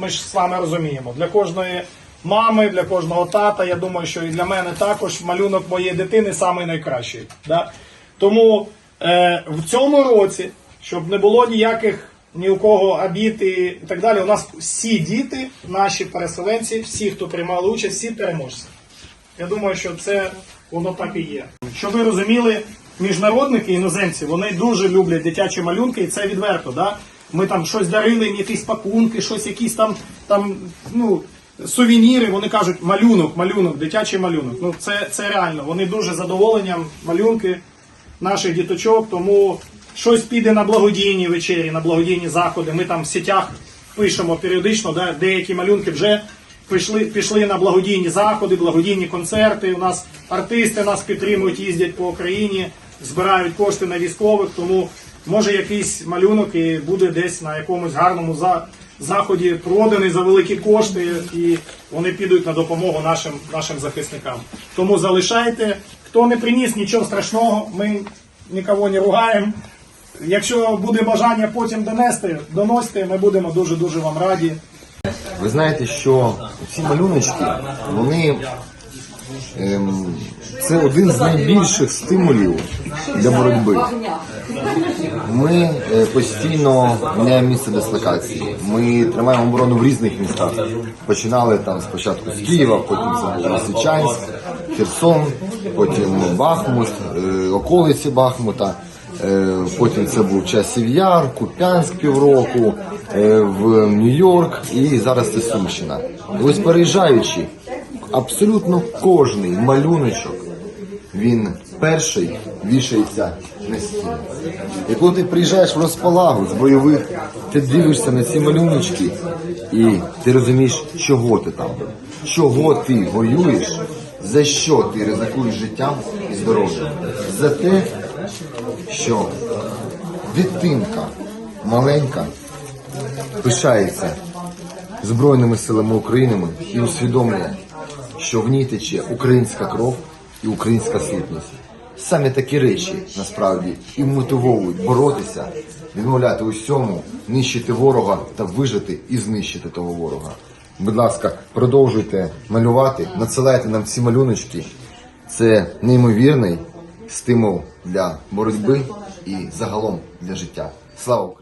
ми ж з вами розуміємо, для кожної мами, для кожного тата, я думаю, що і для мене також малюнок моєї дитини самий найкращий. Да? Тому е, в цьому році, щоб не було ніяких ні у кого обід і так далі, у нас всі діти, наші переселенці, всі, хто приймали участь, всі переможці. Я думаю, що це воно так і є. Щоб ви розуміли, міжнародники, іноземці, вони дуже люблять дитячі малюнки, і це відверто. Да? Ми там щось дарили, їм якісь пакунки, щось якісь там, там ну, сувеніри. Вони кажуть, малюнок, малюнок, дитячий малюнок. Ну це, це реально. Вони дуже задоволенням малюнки наших діточок, тому щось піде на благодійні вечері, на благодійні заходи. Ми там в сітях пишемо періодично, да, деякі малюнки вже пішли, пішли на благодійні заходи, благодійні концерти. У нас артисти нас підтримують, їздять по Україні, збирають кошти на військових. Тому може якийсь малюнок і буде десь на якомусь гарному за, заході проданий за великі кошти, і вони підуть на допомогу нашим, нашим захисникам. Тому залишайте. Хто не приніс нічого страшного, ми нікого не ругаємо. Якщо буде бажання потім донести, доносити, ми будемо дуже дуже вам раді. Ви знаєте, що ці малюночки, вони це один з найбільших стимулів для боротьби. Ми е, постійно міняємо місце дислокації. Ми тримаємо оборону в різних містах. Починали там спочатку з Києва, потім це Лисичанськ, Херсон, потім Бахмут, е, околиці Бахмута. Е, Потім це був часів Яр, Куп'янськ півроку, в Нью-Йорк і зараз це Сумщина. Ось переїжджаючи, абсолютно кожний малюночок він перший вішається на стіну. І коли ти приїжджаєш в розпалагу з бойових, ти дивишся на ці малюночки і ти розумієш, чого ти там, чого ти воюєш, за що ти ризикуєш життям і здоров'ям. За те, що дитинка маленька пишається Збройними силами України і усвідомлює, що в ній тече українська кров і українська сутність. Саме такі речі насправді і мотивовують боротися, відмовляти усьому, нищити ворога та вижити і знищити того ворога. Будь ласка, продовжуйте малювати, надсилайте нам ці малюночки. Це неймовірний стимул для боротьби і загалом для життя. Слава Україні!